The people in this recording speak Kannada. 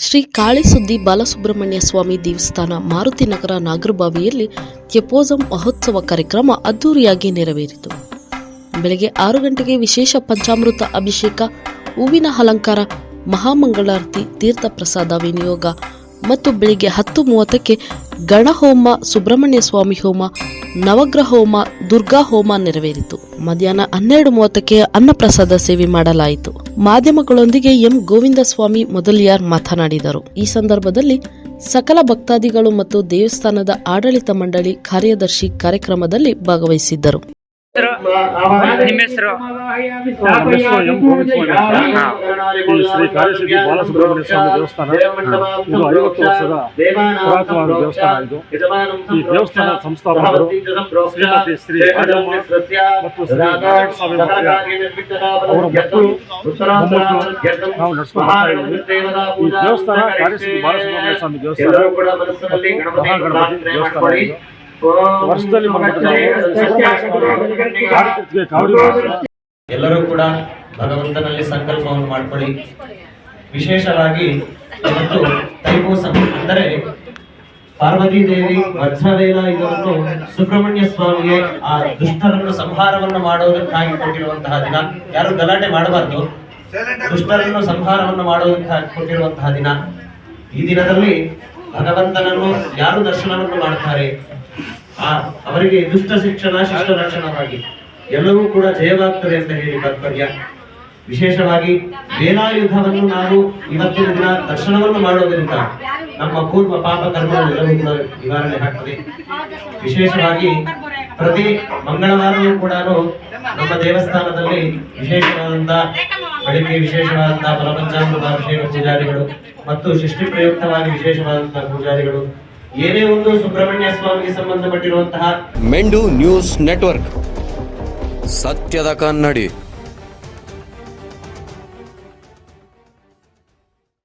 ಶ್ರೀ ಕಾಳಿಸುದ್ದಿ ಬಾಲಸುಬ್ರಹ್ಮಣ್ಯ ಸ್ವಾಮಿ ದೇವಸ್ಥಾನ ಮಾರುತಿ ನಗರ ನಾಗರಬಾವಿಯಲ್ಲಿ ಕೆಪೋಸಂ ಮಹೋತ್ಸವ ಕಾರ್ಯಕ್ರಮ ಅದ್ದೂರಿಯಾಗಿ ನೆರವೇರಿತು. ಬೆಳಗ್ಗೆ ಆರು ಗಂಟೆಗೆ ವಿಶೇಷ ಪಂಚಾಮೃತ ಅಭಿಷೇಕ, ಹೂವಿನ ಅಲಂಕಾರ, ಮಹಾಮಂಗಳಾರತಿ, ತೀರ್ಥ ಪ್ರಸಾದ ವಿನಿಯೋಗ ಮತ್ತು ಬೆಳಿಗ್ಗೆ ಹತ್ತು ಮೂವತ್ತಕ್ಕೆ ಗಣಹೋಮ, ಸುಬ್ರಹ್ಮಣ್ಯ ಸ್ವಾಮಿ ಹೋಮ ನವಗ್ರಹ ಹೋಮ ದುರ್ಗಾ ಹೋಮ ನೆರವೇರಿತು. ಮಧ್ಯಾಹ್ನ ಹನ್ನೆರಡು ಮೂವತ್ತಕ್ಕೆ ಅನ್ನಪ್ರಸಾದ ಸೇವೆ ಮಾಡಲಾಯಿತು. ಮಾಧ್ಯಮಗಳೊಂದಿಗೆ ಎಂ. ಗೋವಿಂದ ಸ್ವಾಮಿ ಮೊದಲಿಯಾರ್ ಮಾತನಾಡಿದರು. ಈ ಸಂದರ್ಭದಲ್ಲಿ ಸಕಲ ಭಕ್ತಾದಿಗಳು ಮತ್ತು ದೇವಸ್ಥಾನದ ಆಡಳಿತ ಮಂಡಳಿ ಕಾರ್ಯದರ್ಶಿ ಕಾರ್ಯಕ್ರಮದಲ್ಲಿ ಭಾಗವಹಿಸಿದ್ದರು. ಹೆಸರು? ನಿಮ್ಮ ಹೆಸರು? ಶ್ರೀ ಬಾಲಸುಬ್ರಹ್ಮಣ್ಯ ಸ್ವಾಮಿ ದೇವಸ್ಥಾನ. ಇದು ಐವತ್ತು ವರ್ಷದ ಪುರಾತನವಾದ ದೇವಸ್ಥಾನ ಇದು. ಈ ದೇವಸ್ಥಾನ ಸಂಸ್ಥಾಪಕರು ಶ್ರೀಮತಿ ಶ್ರೀ ರಾಜಮ್ಮ ಮತ್ತು ಶ್ರೀ ಸ್ವಾಮಿ ಅವರ ಮಕ್ಕಳು ನಾವು ನಡೆಸ್ಕೊಂಡು ಈ ದೇವಸ್ಥಾನ ಕಾರ್ಯಸಿದ್ಧಿ ಬಾಲಸುಬ್ರಹ್ಮಣ್ಯ ಸ್ವಾಮಿ ದೇವಸ್ಥಾನ. ಮಹಾಗಣಪತಿ ದೇವಸ್ಥಾನ ವರ್ಷದಲ್ಲಿ. ಎಲ್ಲರೂ ಕೂಡ ಭಗವಂತನಲ್ಲಿ ಸಂಕಲ್ಪವನ್ನು ಮಾಡ್ಕೊಳ್ಳಿ. ವಿಶೇಷವಾಗಿ ಇವತ್ತು ತೈಪೂಸಂ ಅಂದರೆ ಪಾರ್ವತಿ ದೇವಿ, ವಜ್ರವೇಲ ಇದನ್ನು ಸುಬ್ರಹ್ಮಣ್ಯ ಸ್ವಾಮಿಗೆ ಆ ದುಷ್ಟರನ್ನು ಸಂಹಾರವನ್ನು ಮಾಡೋದಕ್ಕಾಗಿ ಕೊಟ್ಟಿರುವಂತಹ ದಿನ. ಯಾರು ಗಲಾಟೆ ಮಾಡಬಾರ್ದು. ದುಷ್ಟರನ್ನು ಸಂಹಾರವನ್ನು ಮಾಡೋದಕ್ಕಾಗಿ ಕೊಟ್ಟಿರುವಂತಹ ದಿನ. ಈ ದಿನದಲ್ಲಿ ಭಗವಂತನನ್ನು ಯಾರು ದರ್ಶನವನ್ನು ಮಾಡ್ತಾರೆ? ಆ, ಅವರಿಗೆ ದುಷ್ಟ ಶಿಕ್ಷಣ, ಶಿಷ್ಟ ರಕ್ಷಣವಾಗಿ ಎಲ್ಲವೂ ಕೂಡ ಜಯವಾಗ್ತದೆ ಅಂತ ಹೇಳಿ ತಾತ್ಪರ್ಯ. ವಿಶೇಷವಾಗಿ ವೇಲಾಯುಧವನ್ನು ನಾವು ಇವತ್ತಿನ ದಿನ ದರ್ಶನವನ್ನು ಮಾಡೋದರಿಂದ ನಮ್ಮ ಪೂರ್ವ ಪಾಪ ಕರ್ಮಗಳೆಲ್ಲವೂ ಕೂಡ ನಿವಾರಣೆ ಆಗ್ತದೆ. ವಿಶೇಷವಾಗಿ ಪ್ರತಿ ಮಂಗಳವಾರವೂ ಕೂಡ ನಮ್ಮ ದೇವಸ್ಥಾನದಲ್ಲಿ ವಿಶೇಷವಾದಂತ ಬೆಳಿಗ್ಗೆ ವಿಶೇಷವಾದಂತಹ ಫಲಪಂಚಾಮೃತ ಅಭಿಷೇಕ ಪೂಜಾರಿಗಳು ಮತ್ತು ಸೃಷ್ಟಿ ಪ್ರಯುಕ್ತವಾಗಿ ವಿಶೇಷವಾದಂತಹ ಪೂಜಾರಿಗಳು ಏನೇ ಒಂದು ಸುಬ್ರಹ್ಮಣ್ಯ ಸ್ವಾಮಿಗೆ ಸಂಬಂಧಪಟ್ಟಿರುವಂತಹ ಮೆಂಡು ನ್ಯೂಸ್ ನೆಟ್ವರ್ಕ್. ಸತ್ಯದ ಕನ್ನಡಿ.